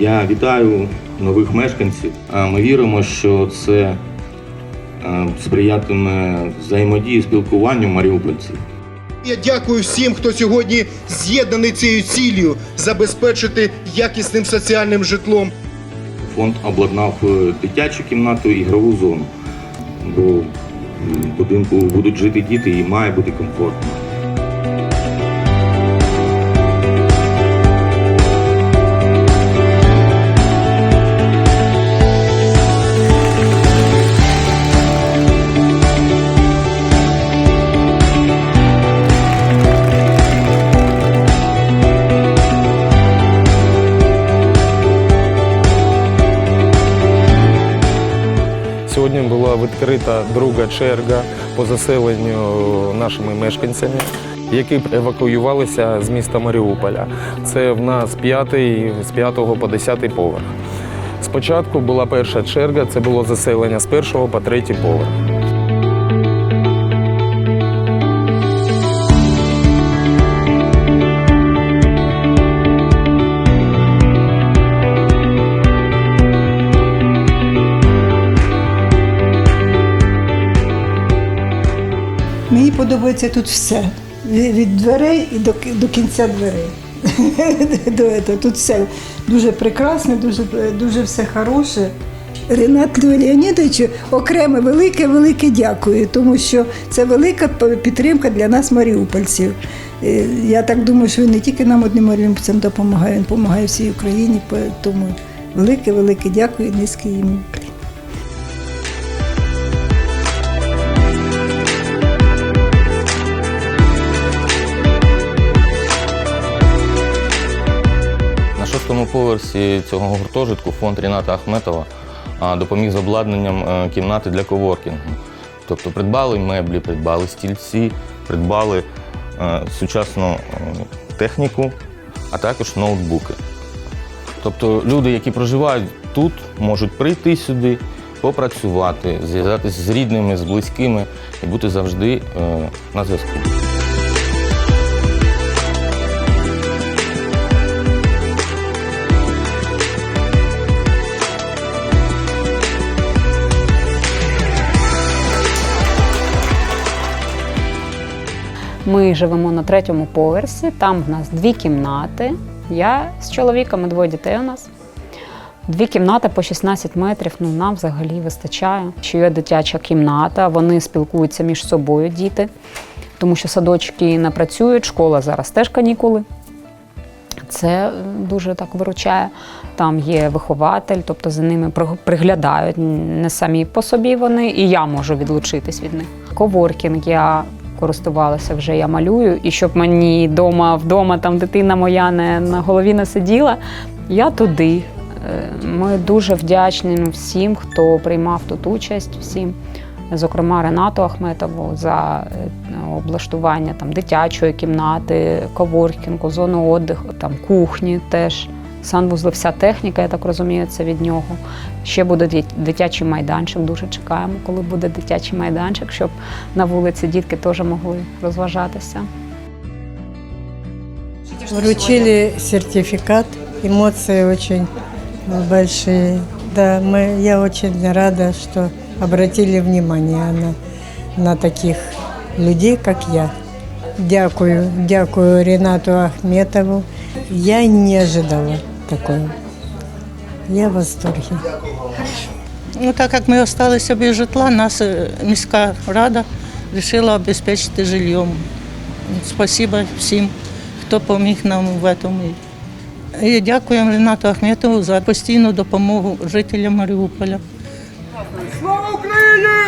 Я вітаю нових мешканців. Ми віримо, що це сприятиме взаємодії, спілкуванню маріупольців. Я дякую всім, хто сьогодні з'єднаний цією ціллю забезпечити якісним соціальним житлом. Фонд обладнав е, дитячу кімнату і ігрову зону, бо в будинку будуть жити діти і має бути комфортно. Відкрита друга черга по заселенню нашими мешканцями, які евакуювалися з міста Маріуполя. Це в нас п'ятий з п'ятого по десятий поверх. Спочатку була перша черга, це було заселення з першого по третій поверх. Подобається тут все. Від дверей і до, до кінця дверей. до. Тут все дуже прекрасне, дуже, дуже все хороше. Ренату Леонідовичу окремо велике-велике дякую, тому що це велика підтримка для нас, маріупольців. Е, Я так думаю, що він не тільки нам одним маріупольцям допомагає, він допомагає всій Україні. Тому велике-велике дякую низький йому. Поверсі цього гуртожитку фонд Ріната Ахметова допоміг з обладнанням е, кімнати для коворкінгу. Тобто придбали меблі, придбали стільці, придбали е, сучасну е, техніку, а також ноутбуки. Тобто люди, які проживають тут, можуть прийти сюди, попрацювати, зв'язатися з рідними, з близькими і бути завжди на зв'язку. Ми живемо на третьому поверсі, там в нас дві кімнати. Я з чоловіком і двоє дітей у нас. Дві кімнати по 16 метрів, ну нам взагалі вистачає. Що є дитяча кімната, вони спілкуються між собою, діти, тому що садочки не працюють, школа зараз теж канікули. Це е, дуже так виручає. Там є вихователь, тобто за ними приглядають не самі по собі вони, і я можу відлучитись від них. Коворкінг я користувалася вже, я малюю, і щоб мені вдома, вдома там дитина моя не на голові не сиділа, я туди. Е, Ми дуже вдячні всім, хто приймав тут участь, всім, зокрема Ренату Ахметову за е, облаштування там, дитячої кімнати, коворкінгу, зону віддиху, там, кухні теж. Санвузли, вся техніка, я так розумію, це від нього. Ще буде дитячий майданчик. Дуже чекаємо, коли буде дитячий майданчик, щоб на вулиці дітки теж могли розважатися. Вручили сертификат, эмоции очень большие. Да, мы, я очень рада, что обратили внимание на, на таких людей, как я. Дякую, дякую Ренату Ахметову. Я не ожидала такого. Я в восторге. Ну, так як ми залишилися без житла, нас е, міська рада вирішила обезпечити жильем. Спасибо всім, хто допоміг нам в цьому. І дякуємо Ренату Ахметову за постійну допомогу жителям Маріуполя. Слава Україні!